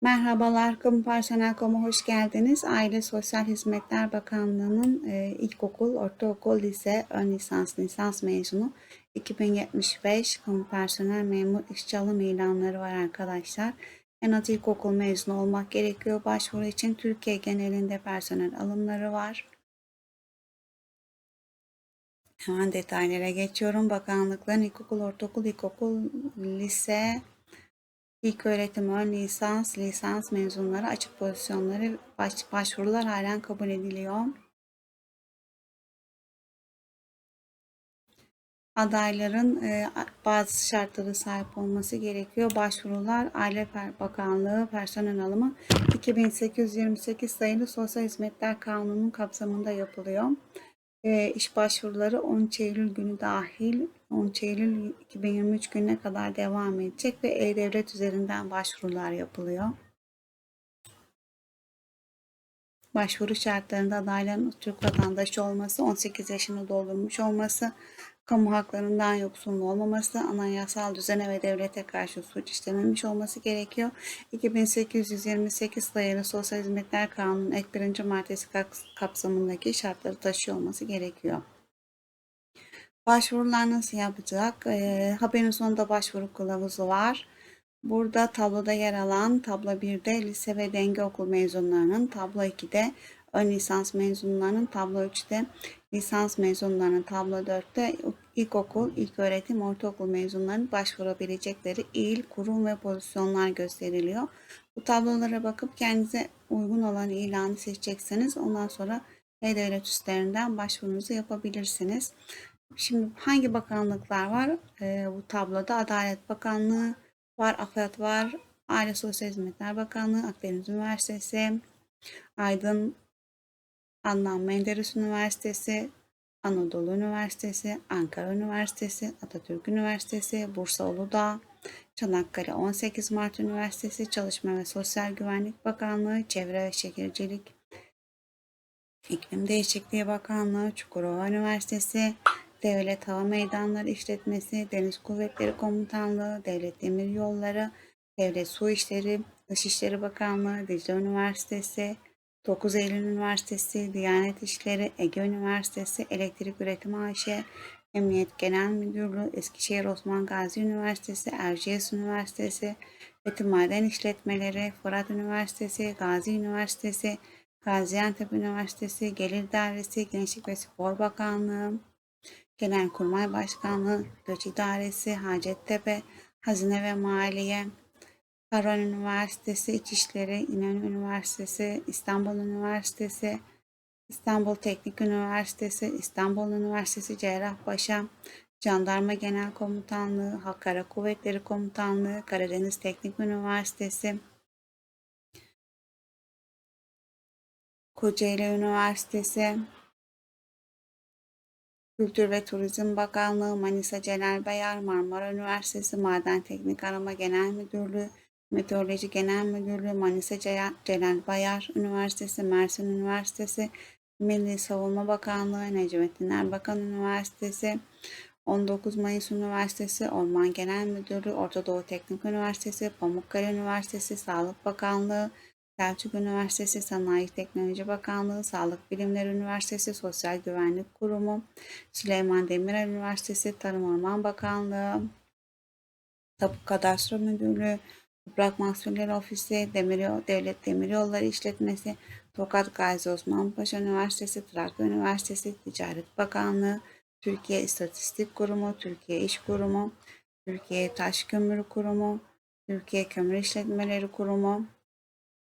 Merhabalar, Kamu Personel.com'a hoş geldiniz. Aile Sosyal Hizmetler Bakanlığı'nın e, ilkokul, ortaokul, lise, ön lisans, lisans mezunu 2075 kamu personel memur işçi alım ilanları var arkadaşlar. En az ilkokul mezunu olmak gerekiyor. Başvuru için Türkiye genelinde personel alımları var. Hemen detaylara geçiyorum. Bakanlıkların ilkokul, ortaokul, ilkokul, lise, İlk öğretim ön lisans, lisans mezunları açık pozisyonları baş, başvurular halen kabul ediliyor. Adayların e, bazı şartları sahip olması gerekiyor. Başvurular Aile Bakanlığı personel alımı 2828 sayılı Sosyal Hizmetler Kanunu'nun kapsamında yapılıyor. E, iş başvuruları 13 Eylül günü dahil 13 Eylül 2023 gününe kadar devam edecek ve E-Devlet üzerinden başvurular yapılıyor. Başvuru şartlarında adayların Türk vatandaşı olması, 18 yaşını doldurmuş olması, kamu haklarından yoksun olmaması, anayasal düzene ve devlete karşı suç işlememiş olması gerekiyor. 2828 sayılı Sosyal Hizmetler Kanunu'nun ek birinci maddesi kapsamındaki şartları taşıyor olması gerekiyor. Başvurular nasıl yapacak? E, haberin sonunda başvuru kılavuzu var. Burada tabloda yer alan tablo 1'de lise ve denge okul mezunlarının, tablo 2'de ön lisans mezunlarının, tablo 3'te lisans mezunlarının, tablo 4'te ilkokul, ilköğretim, ortaokul mezunlarının başvurabilecekleri il, kurum ve pozisyonlar gösteriliyor. Bu tablolara bakıp kendinize uygun olan ilanı seçecekseniz ondan sonra E-Devlet üstlerinden başvurunuzu yapabilirsiniz. Şimdi hangi bakanlıklar var? Ee, bu tabloda Adalet Bakanlığı var, AFAD var, Aile Sosyal Hizmetler Bakanlığı, Akdeniz Üniversitesi, Aydın Adnan Menderes Üniversitesi, Anadolu Üniversitesi, Ankara Üniversitesi, Atatürk Üniversitesi, Bursa Uludağ, Çanakkale 18 Mart Üniversitesi, Çalışma ve Sosyal Güvenlik Bakanlığı, Çevre ve Şehircilik İklim Değişikliği Bakanlığı, Çukurova Üniversitesi, Devlet Hava Meydanları İşletmesi, Deniz Kuvvetleri Komutanlığı, Devlet Demir Yolları, Devlet Su İşleri, Dışişleri Bakanlığı, Dicle Üniversitesi, 9 Eylül Üniversitesi, Diyanet İşleri, Ege Üniversitesi, Elektrik Üretim AŞ, Emniyet Genel Müdürlüğü, Eskişehir Osman Gazi Üniversitesi, Erciyes Üniversitesi, Etim Maden İşletmeleri, Fırat Üniversitesi, Gazi Üniversitesi, Gaziantep Üniversitesi, Gelir Dairesi, Gençlik ve Spor Bakanlığı, Genelkurmay Başkanlığı, Göç İdaresi, Hacettepe, Hazine ve Maliye, Karan Üniversitesi, İçişleri, İnönü Üniversitesi, İstanbul Üniversitesi, İstanbul Teknik Üniversitesi, İstanbul Üniversitesi Cerrahpaşa, Jandarma Genel Komutanlığı, Halk Kara Kuvvetleri Komutanlığı, Karadeniz Teknik Üniversitesi, Kocaeli Üniversitesi, Kültür ve Turizm Bakanlığı, Manisa Celal Bayar, Marmara Üniversitesi, Maden Teknik Arama Genel Müdürlüğü, Meteoroloji Genel Müdürlüğü, Manisa Celal Bayar Üniversitesi, Mersin Üniversitesi, Milli Savunma Bakanlığı, Necmettin Erbakan Üniversitesi, 19 Mayıs Üniversitesi, Orman Genel Müdürlüğü, Orta Doğu Teknik Üniversitesi, Pamukkale Üniversitesi, Sağlık Bakanlığı, Selçuk Üniversitesi Sanayi Teknoloji Bakanlığı, Sağlık Bilimleri Üniversitesi, Sosyal Güvenlik Kurumu, Süleyman Demirel Üniversitesi, Tarım Orman Bakanlığı, Tapu Kadastro Müdürlüğü, Toprak Mahsulleri Ofisi, Demiryol, Devlet Demiryolları İşletmesi, Tokat Gazi Osman Paşa Üniversitesi, Trakya Üniversitesi, Ticaret Bakanlığı, Türkiye İstatistik Kurumu, Türkiye İş Kurumu, Türkiye Taş Kömürü Kurumu, Türkiye Kömür İşletmeleri Kurumu,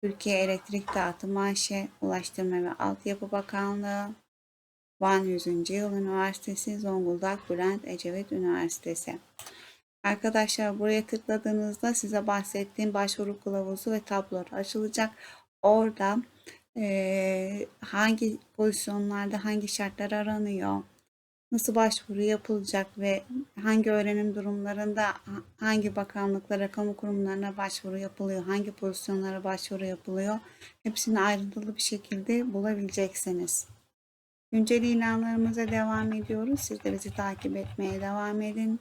Türkiye Elektrik Dağıtım AŞ, Ulaştırma ve Altyapı Bakanlığı, Van 100. Yıl Üniversitesi, Zonguldak Bülent Ecevit Üniversitesi. Arkadaşlar buraya tıkladığınızda size bahsettiğim başvuru kılavuzu ve tablolar açılacak. Orada e, hangi pozisyonlarda hangi şartlar aranıyor, nasıl başvuru yapılacak ve hangi öğrenim durumlarında hangi bakanlıklara, kamu kurumlarına başvuru yapılıyor, hangi pozisyonlara başvuru yapılıyor hepsini ayrıntılı bir şekilde bulabileceksiniz. Güncel ilanlarımıza devam ediyoruz. Siz de bizi takip etmeye devam edin.